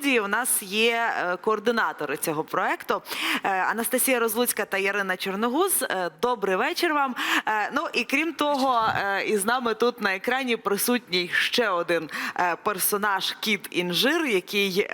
студії у нас є е, координатори цього проекту е, Анастасія Розлуцька та Ярина Чорногуз. Е, Добрий вечір вам. Ну і крім того, із нами тут на екрані присутній ще один персонаж Кіт Інжир, який.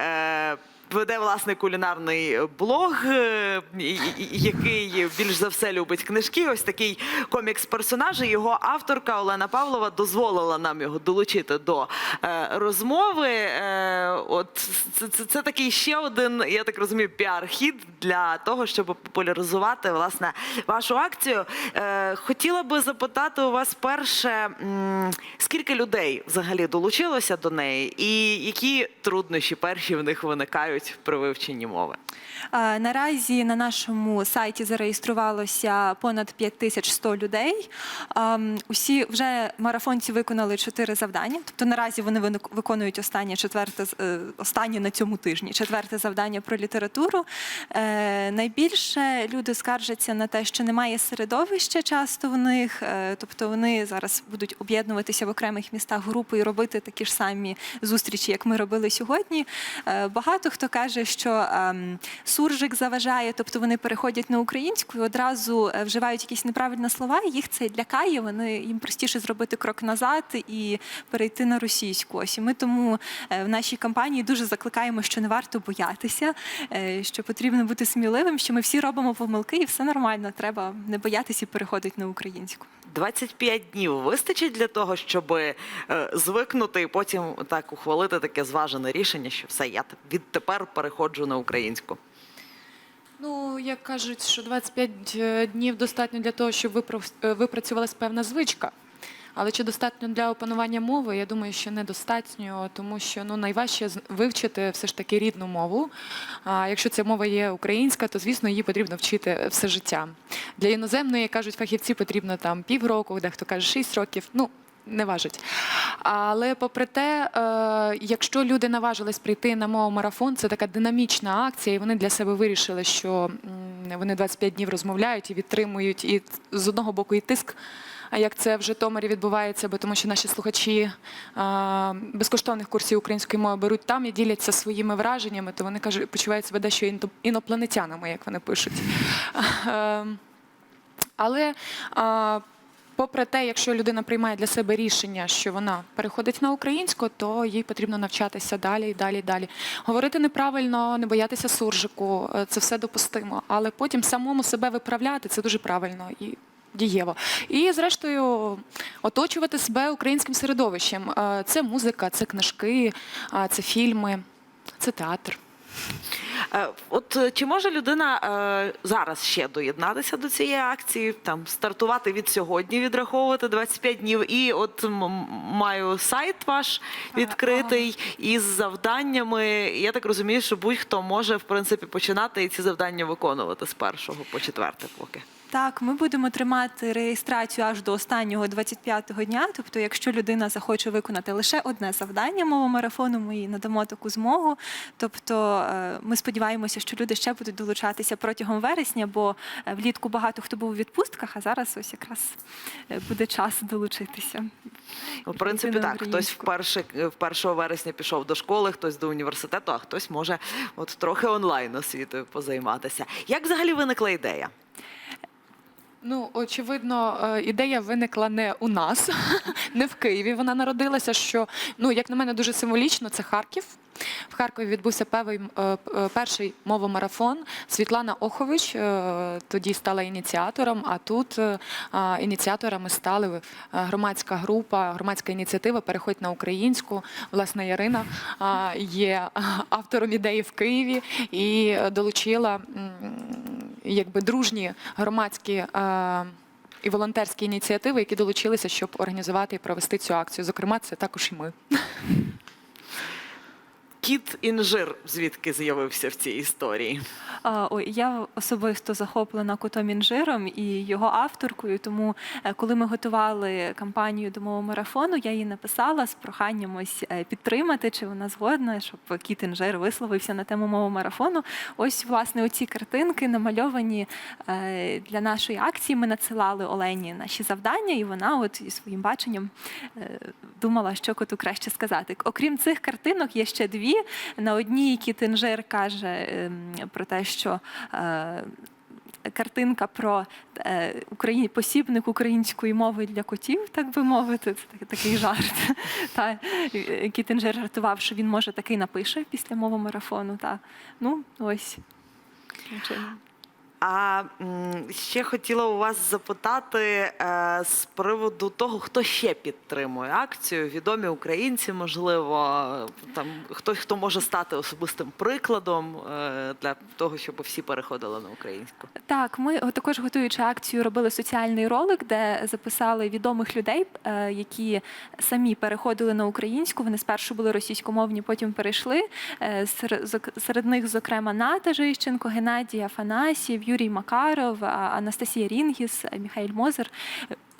Е, Веде власне кулінарний блог, е, і- і- який більш за все любить книжки. Ось такий комікс-персонаж. І Його авторка Олена Павлова дозволила нам його долучити до е, розмови. Е, от це, це, це такий ще один, я так розумію, піар-хід для того, щоб популяризувати власне вашу акцію. Е, хотіла би запитати у вас перше, скільки людей взагалі долучилося до неї, і які труднощі перші в них виникають при вивченні мови? Наразі на нашому сайті зареєструвалося понад 5100 людей. Усі вже марафонці виконали чотири завдання. Тобто наразі вони виконують останнє четверте е, останнє на цьому тижні. Четверте завдання про літературу. Е, Найбільше люди скаржаться на те, що немає середовища часто в них. Е, Тобто вони зараз будуть об'єднуватися в окремих містах групи і робити такі ж самі зустрічі, як ми робили сьогодні. Багато хто каже, що ем, суржик заважає, тобто вони переходять на українську і одразу е, вживають якісь неправильні слова, їх це лякає. Вони їм простіше зробити крок назад і перейти на російську. Ось і ми тому е, в нашій кампанії дуже закликаємо, що не варто боятися, е, що потрібно бути сміливим, що ми всі робимо помилки, і все нормально. Треба не боятися і переходити на українську. 25 днів вистачить для того, щоб звикнути і потім так ухвалити таке зважене рішення, що все, я те- відтепер переходжу на українську. Ну, як кажуть, що 25 днів достатньо для того, щоб е, випрацювалась певна звичка. Але чи достатньо для опанування мови? Я думаю, що недостатньо, тому що ну найважче вивчити все ж таки рідну мову. А якщо ця мова є українська, то звісно її потрібно вчити все життя. Для іноземної кажуть фахівці, потрібно там півроку, дехто каже 6 років. Ну не важить. Але попри те, е, якщо люди наважились прийти на мову марафон, це така динамічна акція, і вони для себе вирішили, що вони 25 днів розмовляють і відтримують і з одного боку і тиск. Як це в Житомирі відбувається, бо тому що наші слухачі а, безкоштовних курсів української мови беруть там і діляться своїми враженнями, то вони кажуть, почувають себе дещо інопланетянами, як вони пишуть. Ем, Але попри те, якщо людина приймає для себе рішення, що вона переходить на українську, то їй потрібно навчатися далі і далі і далі. Говорити неправильно, не боятися суржику, е, це все допустимо. Але потім самому себе виправляти це дуже правильно і дієво. І зрештою оточувати себе українським середовищем. Е, Це музика, це книжки, це фільми, це театр. Е, От е, чи може людина е, зараз ще доєднатися до цієї акції, там стартувати від сьогодні, відраховувати 25 днів, і от маю сайт ваш відкритий із завданнями. Я так розумію, що будь-хто може в принципі починати і ці завдання виконувати з першого по четверте поки. Так, ми будемо тримати реєстрацію аж до останнього 25-го дня. Тобто, якщо людина захоче виконати лише одне завдання мого марафону, ми їй надамо таку змогу. Тобто, е, ми сподіваємося, що люди ще будуть долучатися протягом вересня, бо е, влітку багато хто був у відпустках, а зараз ось якраз е, буде час долучитися. Ну, В принципі, так. Хтось вперше в 1 вересня пішов до школи, хтось до університету, а хтось може от трохи онлайн освітою позайматися. Як взагалі виникла ідея? Ну, очевидно, е, ідея виникла не у нас, не в Києві. Вона народилася, що ну, як на мене, дуже символічно, це Харків. В Харкові відбувся певий, е, е, перший мовомарафон. Світлана Охович тоді стала ініціатором, а тут ініціаторами стали громадська група, громадська ініціатива Переходь на українську. Власне, Ярина є автором ідеї в Києві і долучила якби дружні громадські. е, І волонтерські ініціативи, які долучилися, щоб організувати і провести цю акцію. Зокрема, це також і ми. Кіт інжир звідки з'явився в цій історії? А, Ой, я особисто захоплена котом інжиром і його авторкою. Тому, е, коли ми готували кампанію до мого марафону, я їй написала з проханням ось е, підтримати, чи вона згодна, щоб кіт інжир висловився на тему мого марафону. Ось власне оці картинки намальовані е, для нашої акції. Ми надсилали Олені наші завдання, і вона, от зі своїм баченням, думала, що коту краще сказати. Окрім цих картинок, є ще дві. На одній Кітинжир каже ем, про те, що е, картинка про е, посібник української мови для котів, так би мовити. Це такий, жарт. Та, е, Кітинжир жартував, що він може такий напише після мови марафону. Та. Ну, ось. А ще хотіла у вас запитати е, з приводу того, хто ще підтримує акцію. Відомі українці, можливо, там хтось, хто може стати особистим прикладом е, для того, щоб всі переходили на українську. Так, ми також готуючи акцію, робили соціальний ролик, де записали відомих людей, е, які самі переходили на українську. Вони спершу були російськомовні, потім перейшли. Сер- Серед них, зокрема, Ната Жищенко, Геннадій Афанасьєв, Юрій Макаров, Анастасія Рінгіс, е, Мозер.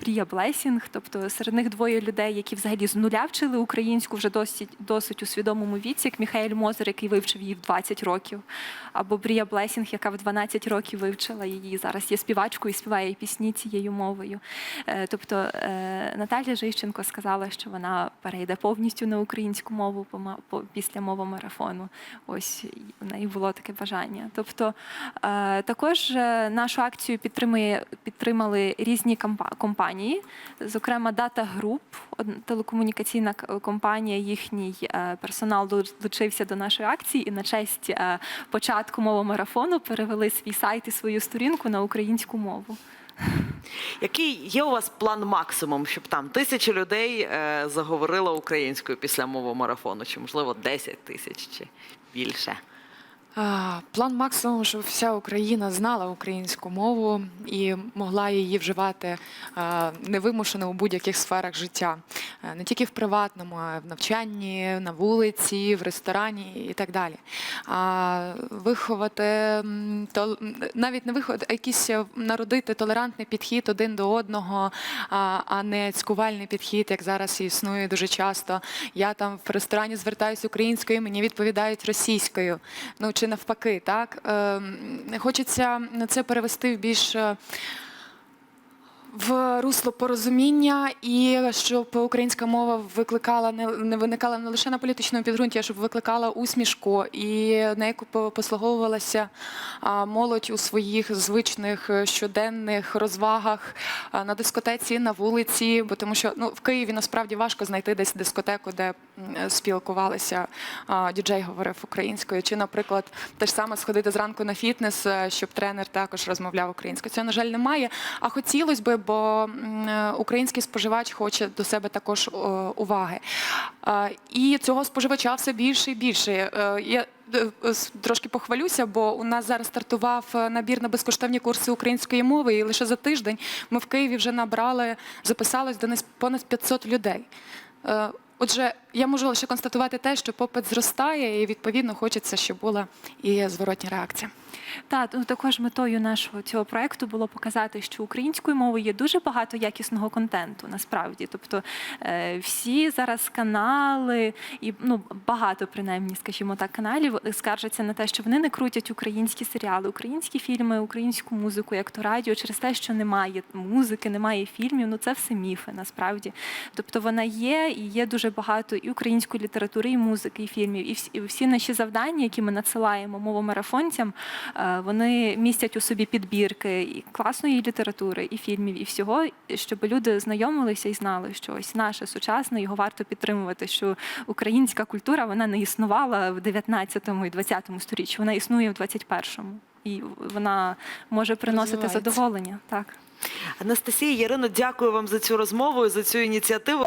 Прія Блесінг, тобто серед них двоє людей, які взагалі з нуля вчили українську вже досить досить у свідомому віці, як Міхаель Мозер, який вивчив її в 20 років, або Брія Блесінг, яка в 12 років вивчила її. Зараз є співачкою і співає пісні цією мовою. Е, Тобто е, Наталія Жищенко сказала, що вона перейде повністю на українську мову після мови марафону. Ось у неї було таке бажання. Тобто е, також нашу акцію підтримали різні кампа- компанії, зокрема Data Group, телекомунікаційна компанія. Їхній е, персонал долучився до нашої акції і на честь е, початку мови марафону перевели свій сайт і свою сторінку на українську мову. Який є у вас план максимум, щоб там тисячі людей е, заговорило українською після мови марафону, чи можливо 10 тисяч чи більше? План максимум, щоб вся Україна знала українську мову і могла її вживати невимушено у будь-яких сферах життя, Е, не тільки в приватному, а в навчанні, на вулиці, в ресторані і так далі. А виховати то навіть не виховати, а якийсь е, народити толерантний підхід один до одного, а не цькувальний підхід, як зараз існує дуже часто. Я там в ресторані звертаюся українською, мені відповідають російською. Ну чи навпаки, так Ем, хочеться це перевести в більш. В русло порозуміння і щоб українська мова викликала не, виникала не лише на політичному підґрунті, а щоб викликала усмішку і нею по- послуговувалася молодь у своїх звичних е, щоденних розвагах на дискотеці, на вулиці, бо тому що ну в Києві насправді важко знайти десь дискотеку, де спілкувалися діджей говорив українською, чи, наприклад, те ж саме сходити зранку на фітнес, е, щоб тренер також розмовляв українською. Цього, на жаль, немає. А хотілося би, бо е, український споживач хоче до себе також уваги. І цього споживача все більше і більше. Е, Я е, трошки похвалюся, бо у нас зараз стартував е, набір на безкоштовні курси української мови, і лише за тиждень ми в Києві вже набрали, записалось до нас понад 500 людей. Е, Отже, я можу лише констатувати те, що попит зростає, і відповідно хочеться, щоб була і зворотня реакція. Так, ну також метою нашого цього проекту було показати, що українською мовою є дуже багато якісного контенту, насправді. Тобто е, всі зараз канали, і ну багато принаймні, скажімо так, каналів скаржаться на те, що вони не крутять українські серіали, українські фільми, українську музику, як то радіо, через те, що немає музики, немає фільмів. Ну це все міфи, насправді. Тобто вона є, і є дуже багато і української літератури, і музики, і фільмів. І всі, і всі наші завдання, які ми надсилаємо мовомарафонцям, вони містять у собі підбірки і класної літератури, і фільмів, і всього, щоб люди знайомилися і знали, що ось наше сучасне, його варто підтримувати. Що українська культура вона не існувала в 19 і 20 сторіччі, вона існує в 21-му. І вона може приносити задоволення. Так. Анастасія Ярино, дякую вам за цю розмову і за цю ініціативу.